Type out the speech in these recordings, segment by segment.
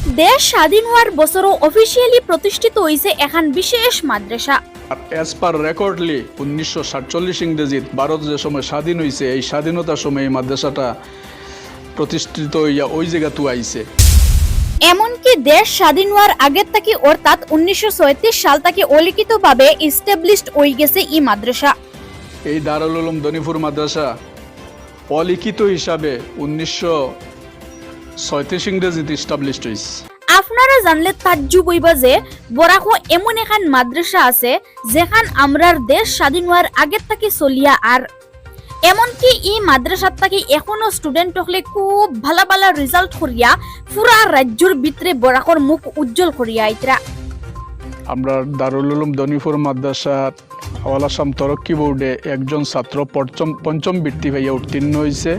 দেশ স্বাধীন হওয়ার বছরও অফিসিয়ালি প্রতিষ্ঠিত হয়েছে এখন বিশেষ মাদ্রাসা অ্যাজ পার রেকর্ডলি উনিশশো সাতচল্লিশ ইংরেজিত ভারত যে সময় স্বাধীন হয়েছে এই স্বাধীনতার সময় এই মাদ্রাসাটা প্রতিষ্ঠিত হইয়া ওই জায়গা তু আইছে এমনকি দেশ স্বাধীন হওয়ার আগের থেকে অর্থাৎ উনিশশো সাল থেকে অলিখিতভাবে ইস্টাবলিশড হয়ে গেছে ই মাদ্রাসা এই দারুল উলুম দনিপুর মাদ্রাসা অলিখিত হিসাবে উনিশশো ছয়ত্রিশ ইংরেজিতে ইস্টাবলিশড হয়েছে আপনারা জানলে তাজ্জুব হইবা যে বরাকো এমন এখান মাদ্রাসা আছে যেখান আমরার দেশ স্বাধীন হওয়ার আগের থেকে চলিয়া আর এমনকি ই মাদ্রাসার থেকে এখনও স্টুডেন্ট হলে খুব ভালো ভালো রেজাল্ট করিয়া পুরা রাজ্যর ভিতরে বরাকর মুখ উজ্জ্বল করিয়া আইতরা। আমরা দারুল উলুম দনিপুর মাদ্রাসার আওয়াল আসাম তরক্কি বোর্ডে একজন ছাত্র পঞ্চম পঞ্চম বৃত্তি ভাইয়া উত্তীর্ণ হয়েছে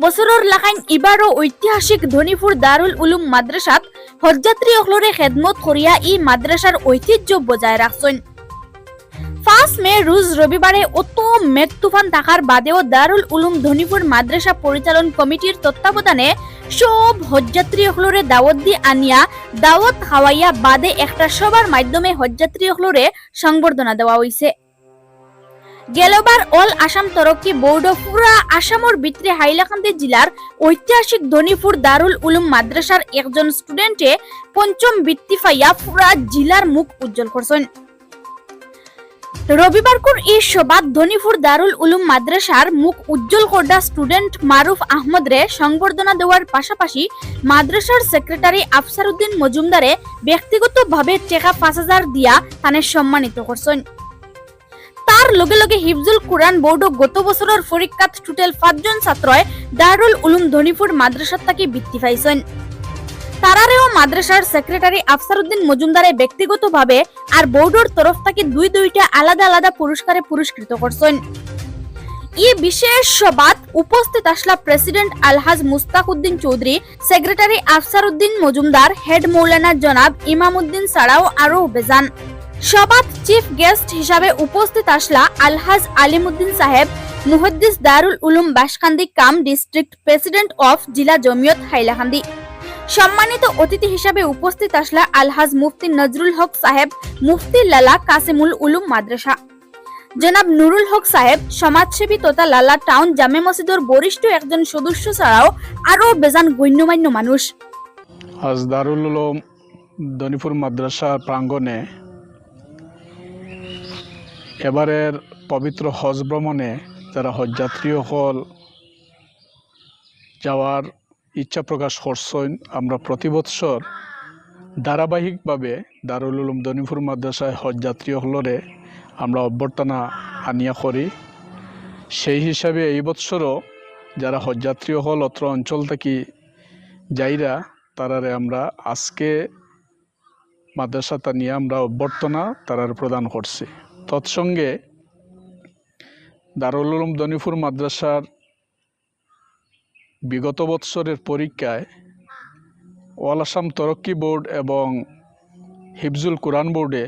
বছরের লাখাইন এবারও ঐতিহাসিক ধনীপুর দারুল উলুম মাদ্রাসাত হজযাত্রী অকলরে খেদমত করিয়া ই মাদ্রাসার ঐতিহ্য বজায় রাখছেন পাঁচ মে রোজ রবিবারে অত মেঘ তুফান থাকার বাদেও দারুল উলুম ধনীপুর মাদ্রাসা পরিচালন কমিটির তত্ত্বাবধানে সব হজযাত্রী অকলরে দাওয়াত দি আনিয়া দাওয়াত খাওয়াইয়া বাদে একটা সবার মাধ্যমে হজযাত্রী অকলরে সংবর্ধনা দেওয়া হইছে গেলবার অল আসাম তরক্কি বোর্ড পুরা আসামর ভিতরে হাইলাকান্দি জেলার ঐতিহাসিক ধনীপুর দারুল উলুম মাদ্রাসার একজন স্টুডেন্টে পঞ্চম বৃত্তি পাইয়া পুরা জেলার মুখ উজ্জ্বল করছেন রবিবারকুর এই সভাত ধনীপুর দারুল উলুম মাদ্রাসার মুখ উজ্জ্বল করদা স্টুডেন্ট মারুফ আহমদ রে সংবর্ধনা দেওয়ার পাশাপাশি মাদ্রাসার সেক্রেটারি আফসারউদ্দিন মজুমদারে ব্যক্তিগতভাবে টেকা পাঁচ হাজার দিয়া তানে সম্মানিত করছেন তার লগে লগে হিফজুল কুরআন বোর্ড গত বছরের পরীক্ষাত টোটাল পাঁচজন ছাত্রয় দারুল উলুম ধনীপুর মাদ্রাসাত থাকি বৃত্তি পাইছেন। তারারেও মাদ্রাসার সেক্রেটারি আফসারউদ্দিন মজুমদারে ব্যক্তিগতভাবে আর বোর্ডের তরফ থেকে দুই দুইটা আলাদা আলাদা পুরস্কারে পুরস্কৃত করছেন। ই বিশেষ সভাত উপস্থিত আসলা president Alhaj Mustaq Uddin Chowdhury, secretary Afsaruddin Majumdar, head Maulana জনাব ইমামউদ্দিন ছাড়াও আরও বেজান। সভাত চিফ গেস্ট হিসাবে উপস্থিত আসলা Alhaj Alimuddin Sahib, মুহদ্দিস Darul Uloom Baskandi cum district president of Zila Jamiat Hailakandi. সম্মানিত অতিথি হিসাবে উপস্থিত আসলা আলহাজ মুফতি নজরুল হক সাহেব, মুফতি লালা কাসিমুল উলুম মাদ্রাসা। জনাব নুরুল হক সাহেব, সমাজসেবী তথা লালা টাউন জামে মসজিদের বরিষ্ঠ একজন সদস্য ছাড়াও আরও বেজান গণ্যমান্য মানুষ। আজ দারুল উলুম দনিপুর মাদ্রাসা প্রাঙ্গণে এবারের পবিত্র হজ ভ্রমণে যারা হজযাত্রী হল, যাওয়ার ইচ্ছা প্রকাশ করছেন আমরা প্রতি বৎসর ধারাবাহিকভাবে দারুল উলুম দনিপুর মাদ্রাসায় হজযাত্রী হলরে আমরা অভ্যর্থনা আনিয়া করি। সেই হিসাবে এই বৎসরও যারা হজযাত্রী হল অত্র অঞ্চল থেকে যাইরা, তারারে আমরা আজকে মাদ্রাসাটা নিয়ে আমরা অভ্যর্থনা তারার প্রদান করছি। তৎসঙ্গে দারুল উলুম দনিপুর মাদ্রাসার বিগত বৎসরের পরীক্ষায় ওয়াল আসাম তরক্কি বোর্ড এবং হিফজুল কোরআন বোর্ডে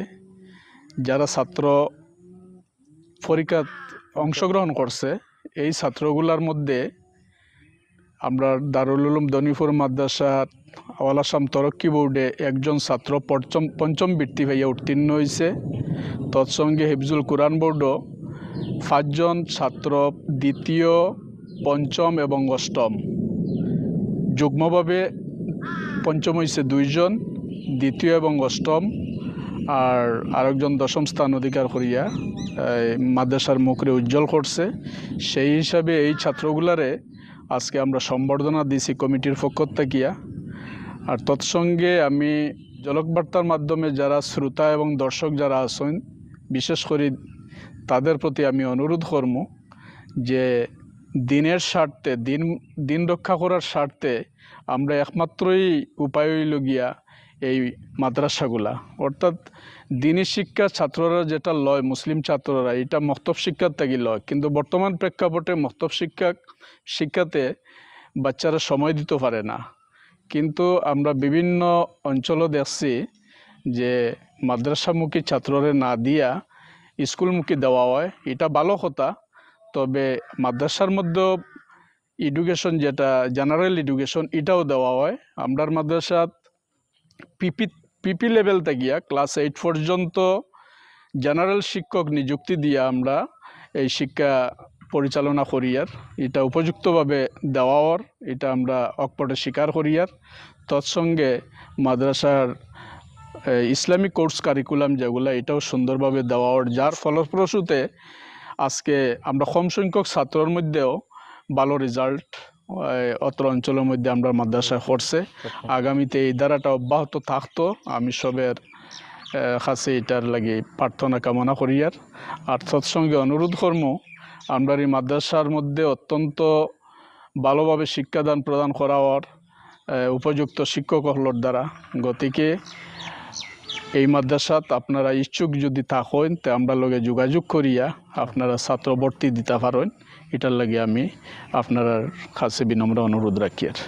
যারা ছাত্র পরীক্ষাত অংশগ্রহণ করছে, এই ছাত্রগুলার মধ্যে আমরা দারুল উলুম দনিপুর মাদ্রাসার আওয়াল আসাম তরক্কি বোর্ডে একজন ছাত্র পঞ্চম পঞ্চম বৃত্তি ভাইয়া উত্তীর্ণ হয়েছে। তৎসঙ্গে হিফজুল কোরআন বোর্ডও পাঁচজন ছাত্র দ্বিতীয়, পঞ্চম এবং অষ্টম। যুগ্মভাবে পঞ্চম হয়েছে দুইজন, দ্বিতীয় এবং অষ্টম। আর আরেকজন দশম স্থান অধিকার করিয়া মাদ্রাসার মুখরে উজ্জ্বল করছে। সেই হিসাবে এই ছাত্রগুলারে আজকে আমরা সম্বর্ধনা দিছি কমিটির পক্ষ থাকিয়া আর তৎসঙ্গে আমি জলকবার্তার মাধ্যমে যারা শ্রোতা এবং দর্শক যারা আছেন, বিশেষ করে তাদের প্রতি আমি অনুরোধ করব যে দিনের স্বার্থে, দিন দিন রক্ষা করার স্বার্থে আমরা একমাত্রই উপায় হইল গিয়া এই মাদ্রাসাগুলা। অর্থাৎ দিনী শিক্ষা ছাত্ররা যেটা লয়, মুসলিম ছাত্ররা, এটা মক্তব শিক্ষার থেকে লয়। কিন্তু বর্তমান প্রেক্ষাপটে মক্তব শিক্ষা, শিক্ষাতে বাচ্চারা সময় দিতে পারে না। কিন্তু আমরা বিভিন্ন অঞ্চলও দেখছি যে মাদ্রাসামুখী ছাত্ররে না দিয়া স্কুলমুখী দেওয়া হয়। এটা ভালো কথা। তবে মাদ্রাসার মধ্যেও এডুকেশন যেটা জেনারেল এডুকেশন এটাও দেওয়া হয়। আমরার মাদ্রাসাত পিপি পিপি লেভেল গিয়া ক্লাস এইট পর্যন্ত জেনারেল শিক্ষক নিযুক্তি দিয়ে আমরা এই শিক্ষা পরিচালনা করিয়ার। এটা উপযুক্তভাবে দেওয়ার এটা আমরা অকপটে স্বীকার করিয়ার। তৎসঙ্গে মাদ্রাসার ইসলামিক কোর্স কারিকুলাম যেগুলো, এটাও সুন্দরভাবে দেওয়ার যার ফলপ্রসূতে আজকে আমরা কম সংখ্যক ছাত্রর মধ্যেও ভালো রেজাল্ট অত্র অঞ্চলের মধ্যে আমরা মাদ্রাসায় করছে। আগামীতে এই ধারাটা অব্যাহত থাকতো। আমি সবের কাছে এটার লাগে প্রার্থনা কামনা করিয়ার। আর তৎসঙ্গে অনুরোধ কর্ম আমরা এই মাদ্রাসার মধ্যে অত্যন্ত ভালোভাবে শিক্ষাদান প্রদান করা হওয়ার উপযুক্ত শিক্ষক হলোর দ্বারা গতিকে এই মাদ্রাসাত আপনারা ইচ্ছুক যদি থাকেন, তে আমরা লগে যোগাযোগ করিয়া আপনারা ছাত্র ভর্তি দিতে পারেন। এটার লাগে আমি আপনার কাছে বিনম্র অনুরোধ রাখি আর।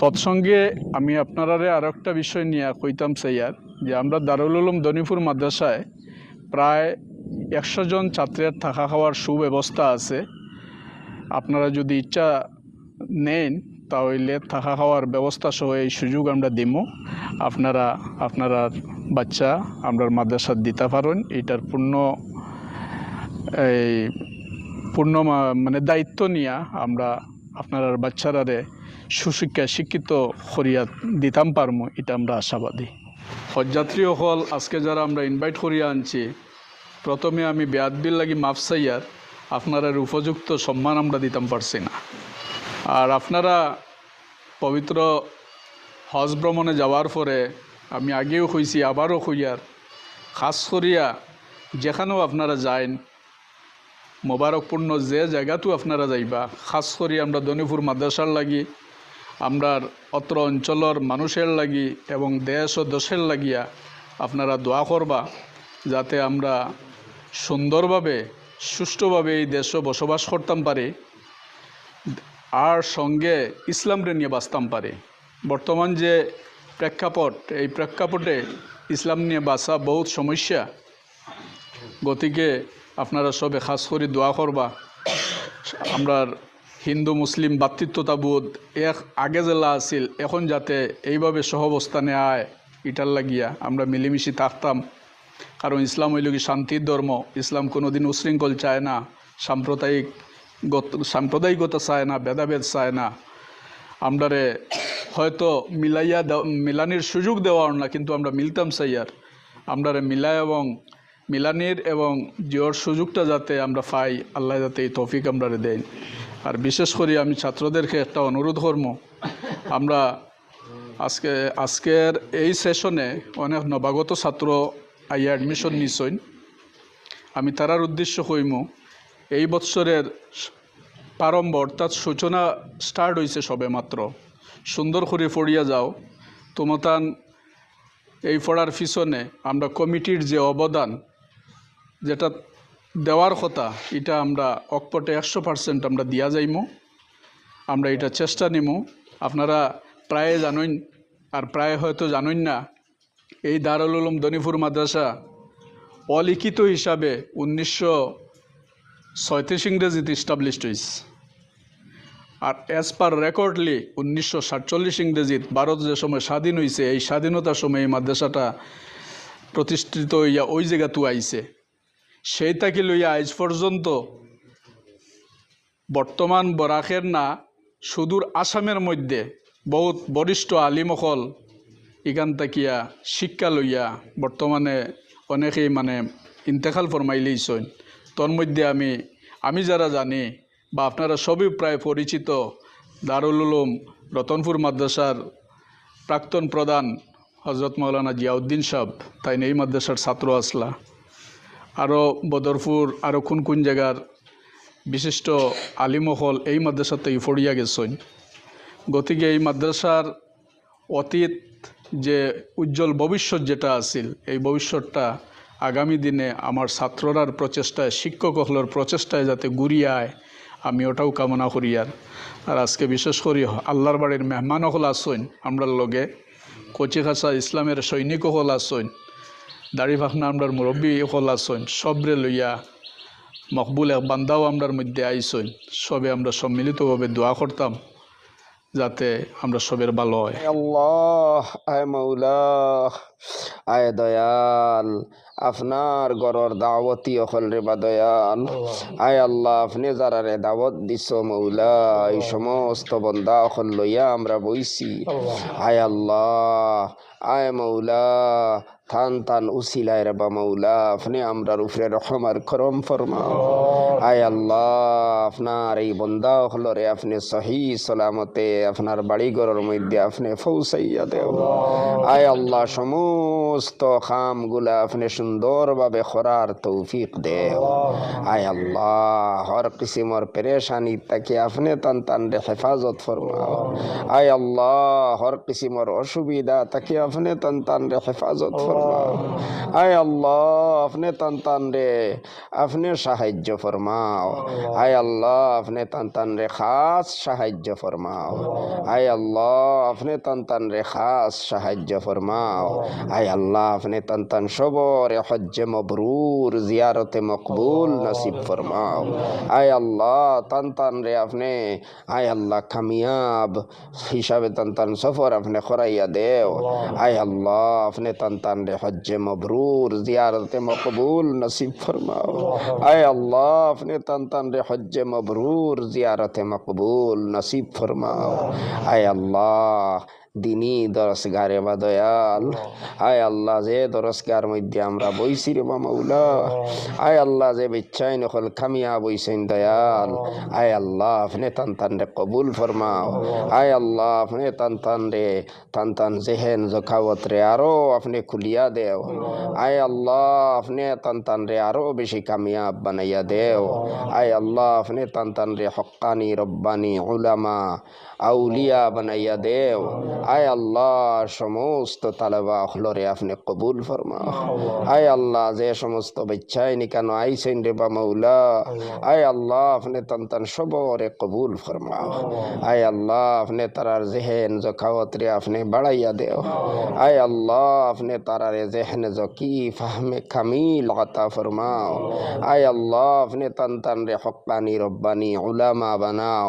তৎসঙ্গে আমি আপনারারে আর একটা বিষয় নিয়ে কইতাম চাইয়ার যে আমরা দারুল উলুম দনিপুর মাদ্রাসায় প্রায় একশো জন ছাত্রের থাকা খাওয়ার সুব্যবস্থা আছে। আপনারা যদি ইচ্ছা নেন, তাহলে থাকা খাওয়ার ব্যবস্থা সহ এই সুযোগ আমরা দিব আপনারা আপনারা বাচ্চা আমরা মাদ্রাসাত দিতে পারেন এটার পূর্ণ, এই পূর্ণ মানে দায়িত্ব নিয়া আমরা আপনার বাচ্চারারে সুশিক্ষা, শিক্ষিত করিয়া দিতাম পারমু, এটা আমরা আশাবাদী। হজযাত্রী হল আজকে যারা আমরা ইনভাইট করিয়া আনছি প্রথমে আমি বেয়াদবিল লাগি মাফ চাইয়ার আপনারা উপযুক্ত সম্মান আমরা দিতাম পারছি না। আর আপনারা পবিত্র হজ ভ্রমণে যাওয়ার পরে আমি আগেও কইছি, আবারও কইয়ার, খাস করিয়া যেখানেও আপনারা যাইন, মোবারকপূর্ণ যে জায়গাতেও আপনারা যাইবা, খাস করি আমরা দনিপুর মাদ্রাসার লাগি আমরার অত্র অঞ্চলের মানুষের লাগি এবং দেশ ও দেশের লাগিয়া আপনারা দোয়া করবা, যাতে আমরা সুন্দরভাবে, সুষ্ঠুভাবে এই দেশে বসবাস করতাম পারে, আর সঙ্গে ইসলামরে নিয়ে বাঁচতাম পারে। বর্তমান যে প্রেক্ষাপট, এই প্রেক্ষাপটে ইসলাম নিয়ে বাঁচা বহুত সমস্যা। গতিকে আপনারা সবে খাস করে দোয়া করবা। আমরা হিন্দু, মুসলিম ভাতৃত্বতাবোধ এক আগে জেলা আছিল, এখন যাতে এইভাবে সহবস্থানে আয় ইটার লাগিয়া আমরা মিলেমিশে থাকতাম। কারণ ইসলাম হইল কি শান্তির ধর্ম। ইসলাম কোনোদিন উশৃঙ্খল চায় না, সাম্প্রদায়িক সাম্প্রদায়িকতা চায় না, ভেদাভেদ চায় না। আমরারে হয়তো মিলাইয়া মিলানির সুযোগ দেওয়ার না, কিন্তু আমরা মিলতাম চাইয়ার আমরারে মিলা এবং মিলানির এবং জিওর সুযোগটা যাতে আমরা পাই, আল্লাহ যাতে এই তৌফিক আমরারে দেন। আর বিশেষ করে আমি ছাত্রদেরকে একটা অনুরোধ করব, আমরা আজকে, আজকের এই সেশনে অনেক নবাগত ছাত্র আইয়া অ্যাডমিশন নিছইন আমি তারার উদ্দেশ্য কইমু এই বৎসরের প্রারম্ভ অর্থাৎ সূচনা স্টার্ট হয়েছে সবে মাত্র। সুন্দর করে পড়িয়া যাও। তোমতান এই পড়ার পিছনে আমরা কমিটির যে অবদান, যেটা দেওয়ার কথা, এটা আমরা অকপটে একশো পার্সেন্ট আমরা দিয়া যাইমু। আমরা এটা চেষ্টা নিমু। আপনারা প্রায় জানেন আর প্রায় হয়তো জানেন না এই দারুল উলুম দনিপুর মাদ্রাসা অলিখিত হিসাবে উনিশশো ছয়ত্রিশ ইংরেজিতে ইস্টাবলিশড হয়েছে আর অ্যাজ পার রেকর্ডলি উনিশশো সাতচল্লিশ ইংরেজিত ভারত যে সময় স্বাধীন হয়েছে এই স্বাধীনতার সময় এই মাদ্রাসাটা প্রতিষ্ঠিত হইয়া ওই জায়গাতু আইছে। সেই তাকে লইয়া আজ পর্যন্ত বর্তমান বরাকের না, সুদূর আসামের মধ্যে বহুত বরিষ্ঠ আলিমকল ইখান তাকিয়া শিক্ষা লইয়া বর্তমানে অনেকেই মানে ইন্তেকাল ফরমাইলেইছন তোর মধ্যে আমি আমি যারা জানি বা আপনারা সবই প্রায় পরিচিত দারুল উলুম রতনপুর মাদ্রাসার প্রাক্তন প্রধান হজরত মৌলানা জিয়াউদ্দিন সাহ তাই এই মাদ্রাসার ছাত্র আসলা আরও বদরপুর আরও কোন কোন জায়গার বিশিষ্ট আলিমহল এই মাদ্রাসাতে ফড়িয়া গেছেন। গতিকে এই মাদ্রাসার অতীত যে উজ্জ্বল ভবিষ্যৎ যেটা আছিল, এই ভবিষ্যৎটা আগামী দিনে আমার ছাত্ররার প্রচেষ্টায় শিক্ষক শিক্ষকহলের প্রচেষ্টায় যাতে ঘুরিয়ে আয়, আমি ওটাও কামনা করি আর। আর আজকে বিশেষ করি আল্লাহর বাড়ির মেহমান হল আসইন আমরার লগে। কচি খাসা ইসলামের সৈনিক হল আসইন দাড়ি ভাখনা আমরার মুরব্বী হল আসইন সবরে লইয়া মকবুল এক বান্দাও আমরার মধ্যে আইসইন সবে আমরা সম্মিলিতভাবে দোয়া করতাম। যাতে আমরা সবের ভালো হয়। আল্লাহ আয় মৌলা আয় দয়াল আপনার গরর দাওয়াতি অকল রে বা দয়াল। আয় আল্লাহ আপনি যারা রে দাওয়াত দিছ মৌলা এই সমস্ত বন্দা অকল লইয়া আমরা বইছি। আয় আল্লাহ আয় মৌলা থান থান উসিলায় রে বা আপনি আমরার উপরে রহম আর করম ফরমাও। আয় আল্লাহ আপনার এই বন্দা হলরে আপনি সহি সালামতে আপনার বাড়ি ঘরের মধ্যে আপনি ফৌসাইয়া দেও। আয় আল্লাহ সমস্ত খামগুলা আপনি সুন্দরভাবে করার তৌফিক দেও। আয় আল্লাহ হর কিসিমর পেরেশানি তাকে আপনি তান তান রে হেফাজত ফরমাও। আয় আল্লাহ হর কিসিমর অসুবিধা তাকে আপনি তান তান রে হেফাজত ফরমাও। আয় আল্লাহ আপনি তান রে আপনি সাহায্য ফরমাও। আয় আল্লাহ আপনি তান রে খাস সাহায্য ফরমাও। আয় আল্লাহ আপনি তান তান রে খাস সাহায্য ফরমাও। আয় আল্লাহ আপনি তান তান সবরে হজ্জে মবরুর জিয়ারতে মকবুল নসিব ফরমাও। আয় আল্লাহ তান তান রে আপনি আয় আল্লাহ কামিয়াব হিসাবে তান সফর আপনি করাইয়া দেও। আয় আল্লাহ আপনি তান তান রে হজ্জে মবরুর জিয়ারতে মকবুল নসিব ফরমাও আয় আল্লাহ আপনি তান তান রে হজ্জে মবরুর জিয়ারতে মকবুল নসিব ফরমাও আয় আল্লাহ দিনী দরসগারে বা দয়াল আয় আল্লাহ যে দরসগার মধ্যে আমরা বইছি রে বা মৌলা আয় আল্লাহ যে বিচ্ছাই নকল খামিয়া বইছেন দয়াল। আয় আল্লাহ আপনি তান তান রে কবুল ফরমাও। আয় আল্লাহ আপনি তান তান রে তান তান জেহেন জখাওত রে আরও আপনি খুলিয়া দেও। আয় আল্লাহ আপনি তান তান রে আরও বেশি কামিয়াব বানাইয়া দেও। আয় আল্লাহ আপনি তান তান রে হক্কানি রব্বানি উলামা আউলিয়া বানাইয়া দেও। আয় আল্লাহ সমস্ত তালেবা হলরে আপনি কবুল ফরমাও। আয় আল্লাহ যে সমস্ত বাচ্চাই নিকানো আইসেন রে বা মৌলা? আয় আল্লাহ আপনি তান তান সবরে কবুল ফরমাও। আয় আল্লাহ আপনি তারার জেহেন জখাওত রে আপনি বাড়াইয়া দেও। আয় আল্লাহ আপনি তারারে জেহেন জকি ফাহমে কামিল আতা ফরমাও। আয় আল্লাহ আপনি তান তান রে হক্কানি রব্বানি উলামা বানাও।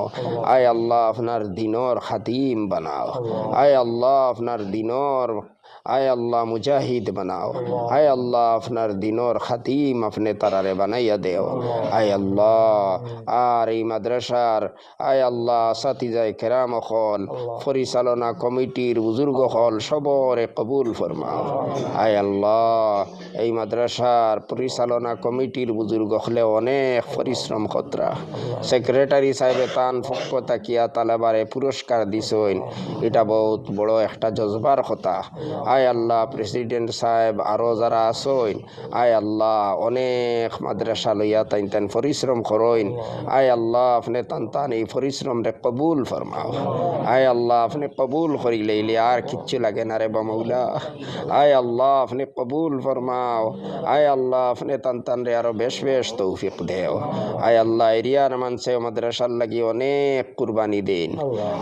আয় আল্লাহ আপনার দিনর খাতিম বানাও। আয় আল্লাহ আপনার দিনর আয় আল্লাহ মুজাহিদ বানাও। আয় আল্লাহ আপনার দিনর খাতিম আপনি তারারে বানাইয়া দেও। আয় আল্লাহ আর এই মাদ্রাসার আয় আল্লাহ সাথিজাই কেরাম হল পরিচালনা কমিটির বুজুর্গ হল সবরে কবুল ফরমাও। আয় আল্লাহ এই মাদ্রাসার পরিচালনা কমিটির বুজুর্গ হলে অনেক পরিশ্রম খতরা। সেক্রেটারি সাহেবে তান পক্ষ তাকিয়া তালেবারে পুরস্কার দিছইন এটা বহুত বড় একটা জজবার কথা। আয় আল্লাহ প্রেসিডেন্ট সাহেব আরও যারা আসইন আয় আল্লাহ, অনেক মাদ্রাসা লইয়া তাইন তান পরিশ্রম করইন আয় আল্লাহ, আপনি তান তান এই পরিশ্রম রে কবুল ফরমাও। আয় আল্লাহ, আপনি কবুল করি লইলে আর কিচ্ছু লাগে না রে বামৌলা। আয় আল্লাহ, আপনি কবুল ফরমাও। আয় আল্লাহ, আপনি তান তান রে আরও বেশ বেশ তৌফিক দেও। আয় আল্লাহ এরিয়ার মানছে মাদ্রাসার লাগি অনেক কুরবানি দিন।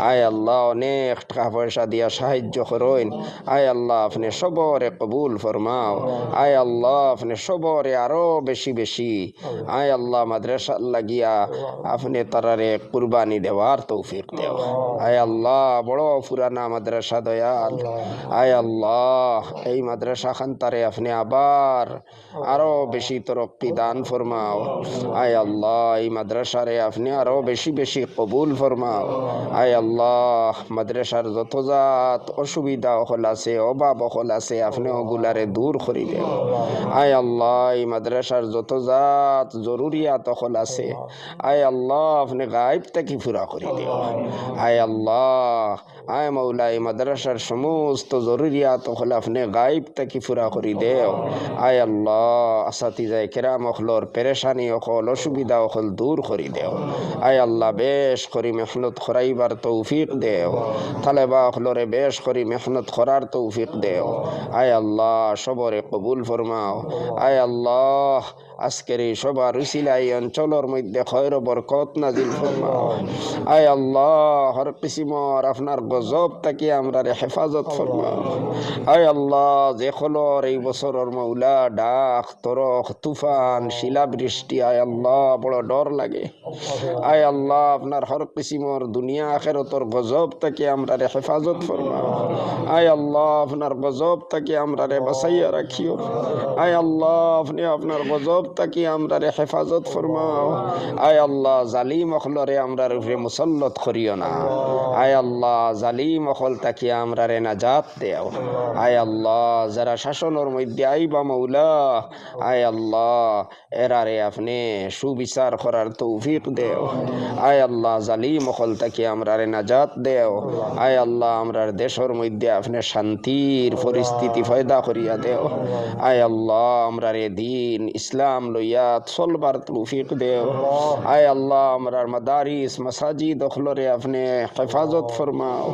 আয় আল্লাহ, অনেক টাকা পয়সা দিয়া সাহায্য করইন আয় আল্লাহ আপনি সবরে কবুল ফরমাও। আয় আল্লাহ, আপনি সবরে আরও বেশি বেশি। আয় আল্লাহ মাদ্রাসার লাগিয়া আপনি তারারে কুরবানি দেওয়ার তৌফিক দেও। আয় আল্লাহ, বড় পুরানা মাদ্রাসা দয়াল। আয় আল্লাহ, এই মাদ্রাসা খান্তারে আপনি আবার আরও বেশি তরক্কি দান ফরমাও। আয় আল্লাহ, এই মাদ্রাসারে আপনি আরও বেশি বেশি কবুল ফরমাও। আয় আল্লাহ, মাদ্রাসার যত জাত অসুবিধা হল আছে, অভাব হল আছে আপনি ওগুলারে দূর করি দেও আয় আল্লাহ এই মাদ্রাসার যত জাত জরুরিয়াত হল আছে আয় আল্লাহ আপনি গাইব থেকে পুরা করে দেও আয় আল্লাহ আয় মৌলা এই মাদ্রাসার সমস্ত জরুরিয়াত হল আপনি গাইব থেকে পুরা করে দেও। আয় আল্লাহ আসাতি যায় কেরাম অখলর পেরেশানি অখল অসুবিধা অখল দূর করে দেও। আয় আল্লাহ বেশ করি মেহনত করাইবার তৌফিক দেও। তালেবা অখলরে বেশ করি মেহনত করার তৌফিক দেও। আয় আল্লাহ সবরে কবুল ফরমাও। আয় আল্লাহ আজকের এই সবার উসিলাই অঞ্চলের মধ্যে খৈর বরকত নাজিল ফরমাও। আয় আল্লাহ, হর কিসিমর আপনার গজব তাকে আমরা হেফাজত ফরমাও। আয় আল্লাহ, যে খলর এই বছরের মৌলা, ডাক, তরক, তুফান, শিলাবৃষ্টি, আয় আল্লাহ, বড় ডর লাগে। আয় আল্লাহ, আপনার হর কিসিমর দুনিয়া আখেরতর গজব তাকে আমরা হেফাজত ফরমাও। আয় আল্লাহ, আপনার গজব তাকে আমরা বাসাইয়া রাখিও। আয় আল্লাহ, আপনি আপনার গজব তাকে আমরা রে হেফাজত ফরমাও। আয় আল্লাহ জালিম অখলরে আমরা উপরে মুসল্লত করিও না। আয় আল্লাহ জালিম অখল তাকে আমরা রে নাজাত দেও। আয় আল্লাহ যারা শাসনের মধ্যে আইবা মৌলা। আয় আল্লাহ এরারে আপনি সুবিচার করার তৌফিক দেও। আয় আল্লাহ জালিম অখল তাকে আমরা রে নাজাত দেও। আয় আল্লাহ আমরার দেশের মধ্যে আপনি শান্তির পরিস্থিতি ফয়দা করিয়া দেও। আয় আল্লাহ আমরার এ দিন ইসলাম লইয়া চলবার তৌফিক দেও আয় আল্লাহ আমরার মাদারিস মাসাজিদ অখলরে আপনি হেফাজত ফরমাও।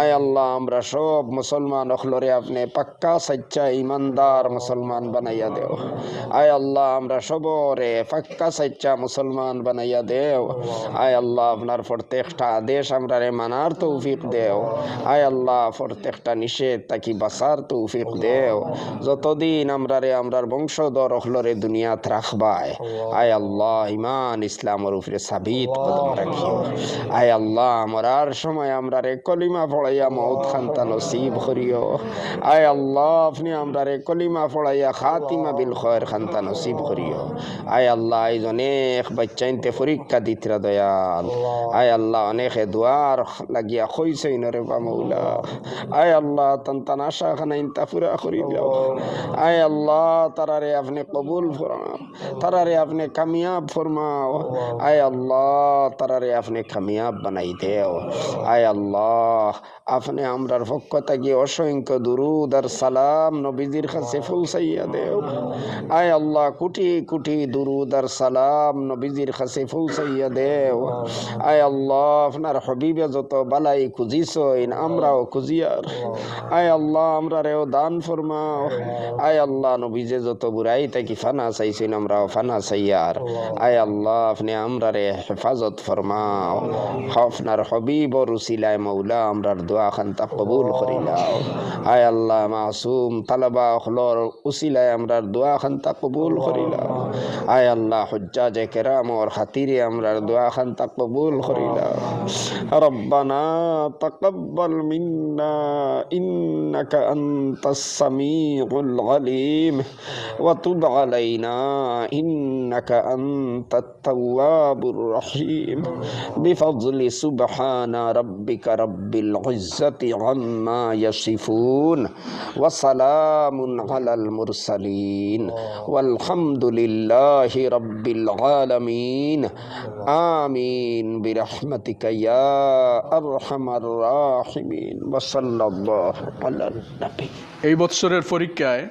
আয় আল্লাহ আমরা সব মুসলমান অখলরে আপনি পাক্কা সচ্চা ইমানদার মুসলমান বানাইয়া দেও। আয় আল্লাহ আমরা সবরে পাক্কা সচ্চা মুসলমান বানাইয়া দেও। আয় আল্লাহ আপনার প্রত্যেকটা আদেশ আমরা রে মানার তৌফিক দেও। আয় আল্লাহ প্রত্যেকটা নিষেধ তাকি বাসার তৌফিক দেও। যতদিন আমরা রে আমরার বংশধর অখলরে দুনিয়াত রাখবায় আয়। আল্লাহ। ইমান ইসলামের উপরে সাবিত কদম রাখিও। আয় আল্লাহ আমরার সময় আমরা রে কলিমা পড়াইয়া মৌত খান্তা নসিব করিও। আয় আল্লাহ আপনি আমরা রে কলিমা পড়াইয়া খাতিমা বিল খয়ের খান্তা নসিব করিও। আয় আল্লাহ আইজ অনেক বাচ্চাইনতে পরীক্ষা দিতরা দয়াল। আয় আল্লাহ অনেকে দুয়ার লাগিয়া খইছই নরে বা মৌলা। আয় আল্লাহ তান তান আশা খানা ইনতা পুরা করি দাও আয় আল্লাহ তারারে আপনি কবুল ফরমাও। তারারে আপনি কামিয়াব ফরমাও। আয় আল্লাহ তারারে আপনি কামিয়াব বানাই দেও। আয় আল্লাহ আপনি আমরার পক্ষ থেকে অসংখ্য দুরুদ আর সালাম নবীজির কাছে পৌঁছাইয়া দেও। আয় আল্লাহ কোটি কোটি দুরুদ আর সালাম নবীজির কাছে পৌঁছাইয়া দেও। আয় আল্লাহ আপনার হবিবে যত বালাই খুঁজিছইন আমরাও খুঁজিয়ার। আয় আল্লাহ আমরা রেও দান ফরমাও। আয় আল্লাহ নবীজে যত বুড়াই তাকি ফানা চাইছেন আমরাও ফানা চাইয়ার আয় আল্লাহ আপনি আমরা রে হেফাজত ফরমাও আপনার হবিব রুসিলায় মৌলা আমরার দোয়া খান্তা কবুল করিলাও আয় আল্লাহ মাসুম তালাবা হলর উসিলায় আমরার দোয়া খান্তা কবুল করিলাও আয় আল্লাহ হজ্জাজে কেরামর খাতিরে আমরার দোয়া খান্তা কবুল করিলাও ربنا تقبل منا إنك أنت السميع العليم وتب علينا إنك أنت التواب الرحيم بفضل سبحان ربك رب العزة عما يصفون وسلام على المرسلين والحمد لله رب العالمين آمين برحمتك يا أرحم الراحمين وصلى الله على النبي এই বৎসরের পরীক্ষায়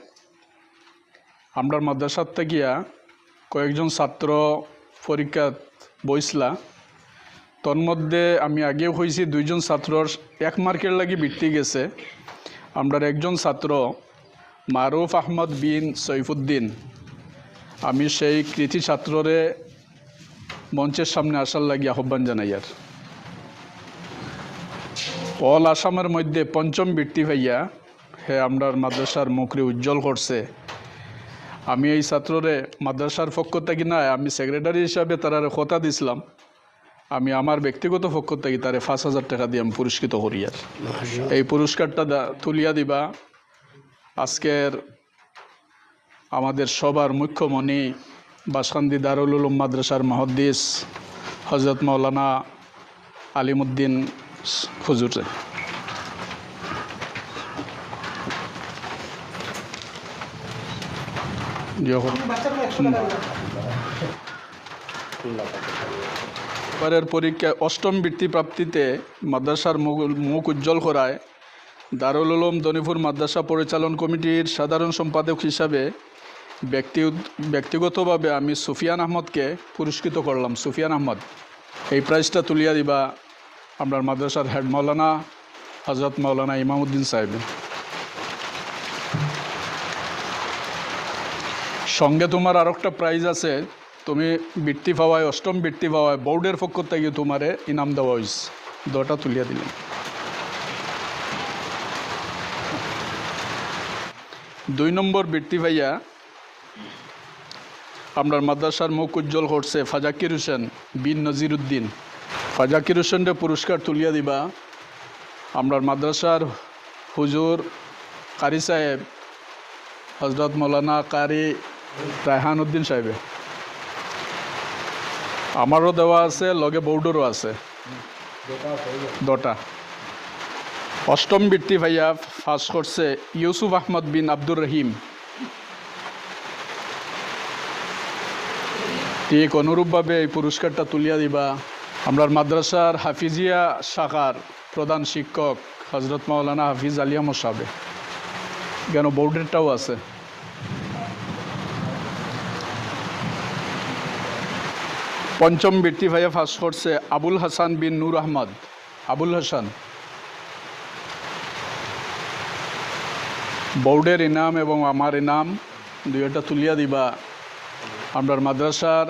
আমরা মাদ্রাসার গিয়া কয়েকজন ছাত্র পরীক্ষা বইসলা। তন্মধ্যে আমি আগেও হয়েছি দুইজন ছাত্রর এক মার্কের লাগি বৃত্তি গেছে। আমরার একজন ছাত্র মারুফ আহমদ বিন সৈফুদ্দিন। আমি সেই কৃতি ছাত্ররে মঞ্চের সামনে আসার লাগি আহ্বান জানাই আর অল আসামের মধ্যে পঞ্চম বৃত্তি ভাইয়া হে আমরার মাদ্রাসার মুখরে উজ্জ্বল করছে। আমি এই ছাত্ররে মাদ্রাসার পক্ষ থেকে না আমি সেক্রেটারি হিসাবে তারারে কথা দিছিলাম। আমি আমার ব্যক্তিগত পক্ষ থেকে তারে পাঁচ হাজার টাকা দিয়ে আমি পুরস্কৃত করি আর। এই পুরস্কারটা তুলিয়া দিবা। আজকের আমাদের সবার মুখ্যমণি বাসকান্দি দারুল উলুম মাদ্রাসার মহদ্দিস হজরত মৌলানা আলিমুদ্দিন হুজুরে যখন এবারের পরীক্ষায় অষ্টম বৃত্তি প্রাপ্তিতে মাদ্রাসার মুখ মুখ উজ্জ্বল করায় দারুল উলুম দনিপুর মাদ্রাসা পরিচালন কমিটির সাধারণ সম্পাদক হিসাবে ব্যক্তি ব্যক্তিগতভাবে আমি সুফিয়ান আহমদকে পুরস্কৃত করলাম। সুফিয়ান আহমদ এই প্রাইজটা তুলিয়া দিবা। আপনার মাদ্রাসার হেড মৌলানা হজরত মৌলানা ইমামউদ্দিন সাহেব। সঙ্গে তোমার আর একটা প্রাইজ আছে। তুমি বৃত্তি পাওয়ায় অষ্টম বৃত্তি পাওয়ায় বোর্ডের পক্ষ থেকে তোমারে ইনাম দেওয়া হয়েছে দুটা তুলিয়া দিলেন দুই নম্বর বৃত্তি ভাইয়া আপনার মাদ্রাসার মুখ উজ্জ্বল করছে ফাজাকির হোসেন বিন নজির উদ্দিন ফাজাকির হোসেনরে পুরস্কার তুলিয়া দিবা। আপনার মাদ্রাসার হুজুর কারি সাহেব হজরত মৌলানা কারি রায়হান উদ্দিন সাহেবে। আমারও দেওয়া আছে, লগে বোর্ডেরও আছে। দটা। অষ্টম বৃত্তি ভাইয়া ফার্স্ট করছে ইউসুফ আহমদ বিন আব্দুর রহিম। ঠিক অনুরূপভাবে এই পুরস্কারটা তুলিয়া দিবা। আমরা মাদ্রাসার হাফিজিয়া শাখার প্রধান শিক্ষক হজরত মাওলানা হাফিজ আলিয়া মোসাবে কেন বোর্ডেরটাও আছে। পঞ্চম বৃত্তি ভাইয়া ফার্স্ট করছে আবুল হাসান বিন নূর আহমদ। আবুল হাসান। বোর্ডের ইনাম এবং আমার ইনাম দুইটা তুলিয়া দিবা। আপনার মাদ্রাসার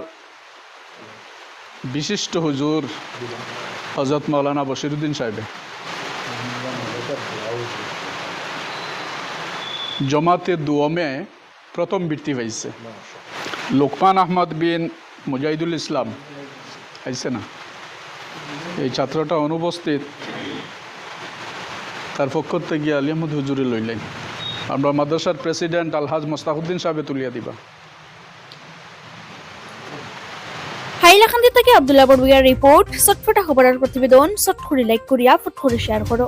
বিশিষ্ট হুজুর হজরত মৌলানা বশিরুদ্দিন সাহেবে জমাতে দুয়মে প্রথম বৃত্তি পাইছে লোকমান আহমদ বিন মুজাহিদুল ইসলাম। আইছে না? এই ছাত্রটা অনুপস্থিত। তার পক্ষ থেকে আলী আহমদ হুজুরে লইলেন। আমরা মাদ্রাসার প্রেসিডেন্ট আলহাজ মোস্তাকুদ্দিন সাহেবে তুলিয়া দিবা। হাইলাকান্দি থেকে আব্দুল্লাহ বড়ুইয়ার রিপোর্ট। চটফটা খবরের প্রতিবেদন। চট লাইক করিয়া ফট শেয়ার করো।